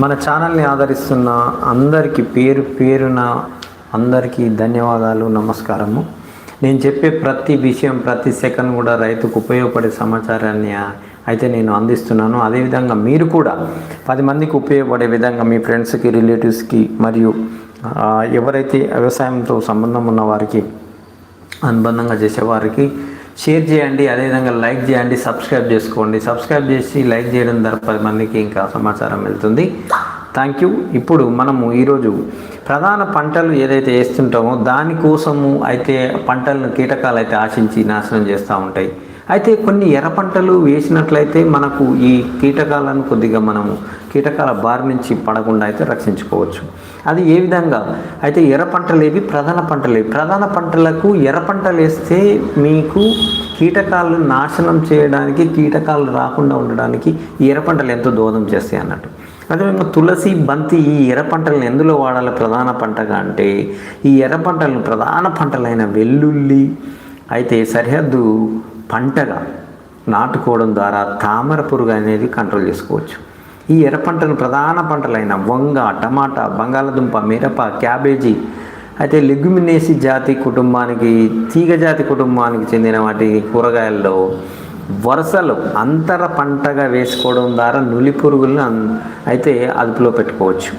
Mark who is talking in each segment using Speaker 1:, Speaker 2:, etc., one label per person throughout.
Speaker 1: మన ఛానల్ని ఆదరిస్తున్న అందరికీ పేరు పేరున అందరికీ ధన్యవాదాలు నమస్కారము. నేను చెప్పే ప్రతి విషయం ప్రతి సెకండ్ కూడా రైతుకు ఉపయోగపడే సమాచారాన్ని అయితే నేను అందిస్తున్నాను. అదేవిధంగా మీరు కూడా పది మందికి ఉపయోగపడే విధంగా మీ ఫ్రెండ్స్కి రిలేటివ్స్కి మరియు ఎవరైతే వ్యవసాయంతో సంబంధం ఉన్న వారికి అనుబంధంగా చేసేవారికి షేర్ చేయండి అదేవిధంగా లైక్ చేయండి సబ్స్క్రైబ్ చేసుకోండి. సబ్స్క్రైబ్ చేసి లైక్ చేయడం ద్వారా పది మందికి ఇంకా సమాచారం వెళ్తుంది. థ్యాంక్ యూ ఇప్పుడు మనము ఈరోజు ప్రధాన పంటలు ఏదైతే వేస్తుంటామో దానికోసము అయితే పంటలను కీటకాలు అయితే ఆశించి నాశనం చేస్తూ ఉంటాయి. అయితే కొన్ని ఎర్ర పంటలు వేసినట్లయితే మనకు ఈ కీటకాలను కొద్దిగా మనము కీటకాల బారి నుంచి పడకుండా అయితే రక్షించుకోవచ్చు. అది ఏ విధంగా? అయితే ఎర్ర పంటలేవి ప్రధాన పంటలేవి. ప్రధాన పంటలకు ఎర్ర పంటలు వేస్తే మీకు కీటకాలను నాశనం చేయడానికి కీటకాలు రాకుండా ఉండడానికి ఈ ఎర్ర పంటలు ఎంతో దోహదం చేస్తాయి అన్నట్టు. అదేవిధంగా తులసి బంతి ఈ ఎర్ర పంటలను ఎందులో వాడాలి? ప్రధాన పంటగా అంటే ఈ ఎర్ర పంటలను ప్రధాన పంటలైన వెల్లుల్లి అయితే సరిహద్దు పంటగా నాటుకోవడం ద్వారా తామర పురుగు అనేది కంట్రోల్ చేసుకోవచ్చు. ఈ ఎర్ర పంటలు ప్రధాన పంటలైన వంగ టమాటా బంగాళదుంప మిరప క్యాబేజీ అయితే లెగ్యుమినేసి జాతి కుటుంబానికి తీగ జాతి కుటుంబానికి చెందిన వాటి కూరగాయల్లో వరుసలు అంతర పంటగా వేసుకోవడం ద్వారా నులి పురుగులను అన్- అయితే అదుపులో పెట్టుకోవచ్చు.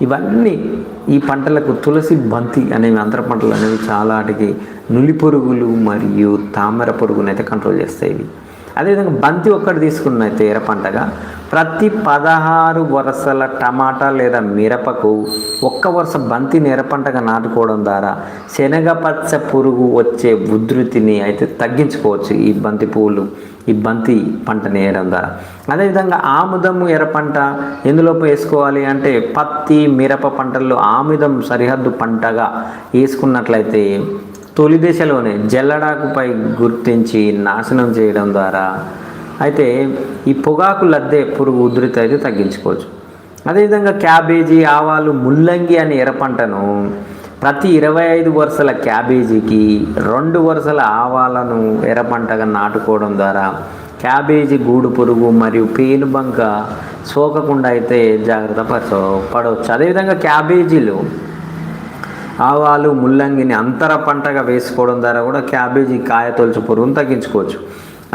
Speaker 1: ఇవన్నీ ఈ పంటలకు తులసి బంతి అనేవి అంతర పంటలు అనేవి చాలా వాటికి నులి పురుగులు మరియు తామర పురుగును అయితే కంట్రోల్ చేస్తాయి. అదేవిధంగా బంతి ఒక్కటి తీసుకున్నైతే ఎర పంటగా ప్రతి పదహారు వరుసల టమాటా లేదా మిరపకు ఒక్క వరుస బంతిని ఎర్ర పంటగా నాటుకోవడం ద్వారా శనగపచ్చ పురుగు వచ్చే ఉధృతిని అయితే తగ్గించుకోవచ్చు ఈ బంతి పువ్వులు ఈ బంతి పంటని వేయడం ద్వారా. అదేవిధంగా ఆముదము ఎర్ర పంట ఎందులో వేసుకోవాలి అంటే పత్తి మిరప పంటల్లో ఆముదం సరిహద్దు పంటగా వేసుకున్నట్లయితే తొలి దశలోనే జల్లడాకుపై గుర్తించి నాశనం చేయడం ద్వారా అయితే ఈ పొగాకు లద్దె పురుగు ఉధృతి అయితే తగ్గించుకోవచ్చు. అదేవిధంగా క్యాబేజీ ఆవాలు ముల్లంగి అనే ఎరపంటను పంటను ప్రతి ఇరవై ఐదు వరుసల క్యాబేజీకి రెండు వరుసల ఆవాలను ఎర్ర పంటగా నాటుకోవడం ద్వారా క్యాబేజీ గూడు పురుగు మరియు పేనుబంక సోకకుండా అయితే జాగ్రత్త పరచ పడవచ్చు. అదేవిధంగా క్యాబేజీలు ఆవాలు ముల్లంగిని అంతర పంటగా వేసుకోవడం ద్వారా కూడా క్యాబేజీ కాయ తొలుచు పురుగును తగ్గించుకోవచ్చు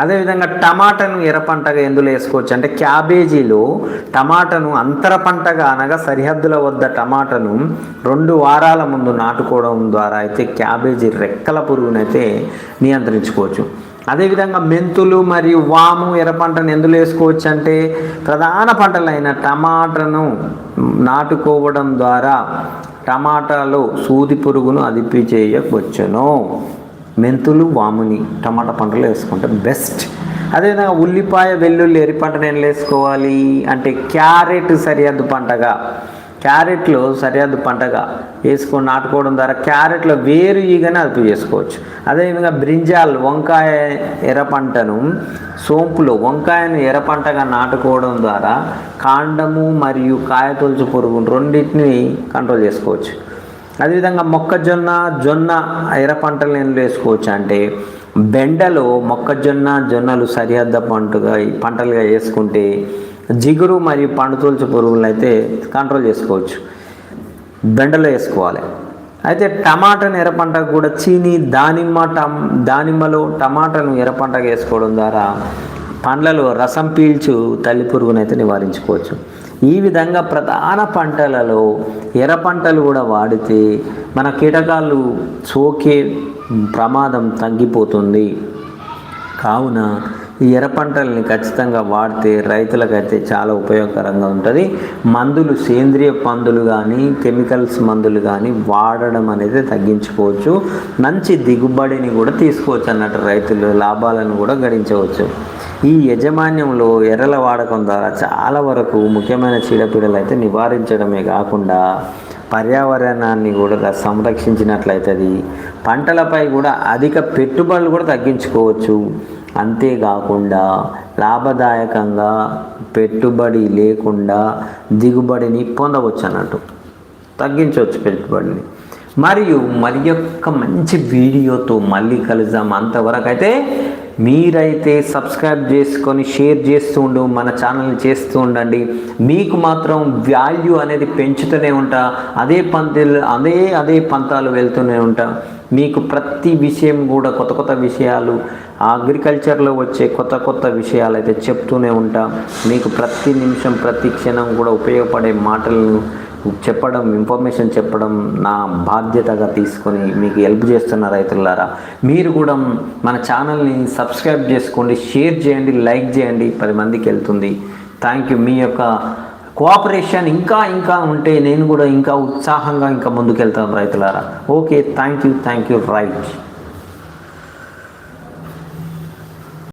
Speaker 1: అదేవిధంగా టమాటాను ఎర్ర పంటగా ఎందులో వేసుకోవచ్చు? అంటే క్యాబేజీలో టమాటాను అంతర పంటగా అనగా సరిహద్దుల వద్ద టమాటాను రెండు వారాల ముందు నాటుకోవడం ద్వారా అయితే క్యాబేజీ రెక్కల పురుగునైతే నియంత్రించుకోవచ్చు. అదేవిధంగా మెంతులు మరియు వాము ఎర్ర పంటను ఎందులో వేసుకోవచ్చు అంటే ప్రధాన పంటలైన టమాటాను నాటుకోవడం ద్వారా టమాటాలో సూది పురుగును అదిపి చేయవచ్చును. మెంతులు వాముని టమాటా పంటలు వేసుకుంటే బెస్ట్ అదేవిధంగా ఉల్లిపాయ వెల్లుల్లి ఎరి పంట నేను వేసుకోవాలి అంటే క్యారెట్ సరిహద్దు పంటగా క్యారెట్లో సరిహద్దు పంటగా వేసుకొని నాటుకోవడం ద్వారా క్యారెట్లో వేరు ఈగని అదుపు చేసుకోవచ్చు. అదేవిధంగా బ్రింజాల్ వంకాయ ఎర్ర పంటను సోంపులో వంకాయను ఎర్ర పంటగా నాటుకోవడం ద్వారా కాండము మరియు కాయతొలుచు పురుగు రెండింటిని కంట్రోల్ చేసుకోవచ్చు. అదేవిధంగా మొక్కజొన్న జొన్న ఎర్ర పంటలు ఎందులో వేసుకోవచ్చు అంటే బెండలో మొక్కజొన్న జొన్నలు సరిహద్ద పంటగా పంటలుగా వేసుకుంటే జిగురు మరియు పండుతోల్చు పురుగులను అయితే కంట్రోల్ చేసుకోవచ్చు. బెండలో వేసుకోవాలి. అయితే టమాటాను ఎర్ర పంటకు కూడా చీని దానిమ్మ టమ్ దానిమ్మలో టమాటాను ఎర్ర పంటగా వేసుకోవడం ద్వారా పండ్లలో రసం పీల్చు తల్లి పురుగునైతే నివారించుకోవచ్చు. ఈ విధంగా ప్రధాన పంటలలో ఎర్ర పంటలు కూడా వాడితే మన కీటకాలు సోకే ప్రమాదం తగ్గిపోతుంది. కావున ఈ ఎర్ర పంటల్ని ఖచ్చితంగా వాడితే రైతులకైతే చాలా ఉపయోగకరంగా ఉంటుంది. మందులు సేంద్రియ మందులు కానీ కెమికల్స్ మందులు కానీ వాడడం అనేది తగ్గించుకోవచ్చు. మంచి దిగుబడిని కూడా తీసుకోవచ్చు అన్నట్టు రైతులు లాభాలను కూడా గడించవచ్చు. ఈ యజమాన్యంలో ఎర్రల వాడకం ద్వారా చాలా వరకు ముఖ్యమైన చీడపీడలు అయితే నివారించడమే కాకుండా పర్యావరణాన్ని కూడా సంరక్షించినట్లయితుంది. పంటలపై కూడా అధిక పెట్టుబడులు కూడా తగ్గించుకోవచ్చు. అంతేకాకుండా లాభదాయకంగా పెట్టుబడి లేకుండా దిగుబడిని పొందవచ్చు అన్నట్టు తగ్గించవచ్చు పెట్టుబడిని. మరియు మరి యొక్క మంచి వీడియోతో మళ్ళీ కలుద్దాం. అంతవరకు అయితే మీరైతే సబ్స్క్రైబ్ చేసుకొని షేర్ చేస్తూ ఉండు మన ఛానల్ చేస్తూ ఉండండి. మీకు మాత్రం వాల్యూ అనేది పెంచుతూనే ఉంటా అదే పంతులు అదే అదే పంతాలు వెళ్తూనే ఉంటా. మీకు ప్రతి విషయం కూడా కొత్త కొత్త విషయాలు అగ్రికల్చర్లో వచ్చే కొత్త కొత్త విషయాలు అయితే చెప్తూనే ఉంటా. మీకు ప్రతి నిమిషం ప్రతి క్షణం కూడా ఉపయోగపడే మాటలను చెప్పడం ఇన్ఫర్మేషన్ చెప్పడం నా బాధ్యతగా తీసుకొని మీకు హెల్ప్ చేస్తున్న రైతులారా మీరు కూడా మన ఛానల్ని సబ్స్క్రైబ్ చేసుకోండి షేర్ చేయండి లైక్ చేయండి. పది మందికి వెళ్తుంది. థ్యాంక్ యూ మీ యొక్క కోఆపరేషన్ ఇంకా ఇంకా ఉంటే నేను కూడా ఇంకా ఉత్సాహంగా ఇంకా ముందుకెళ్తాను రైతులారా. Okay thank you thank you right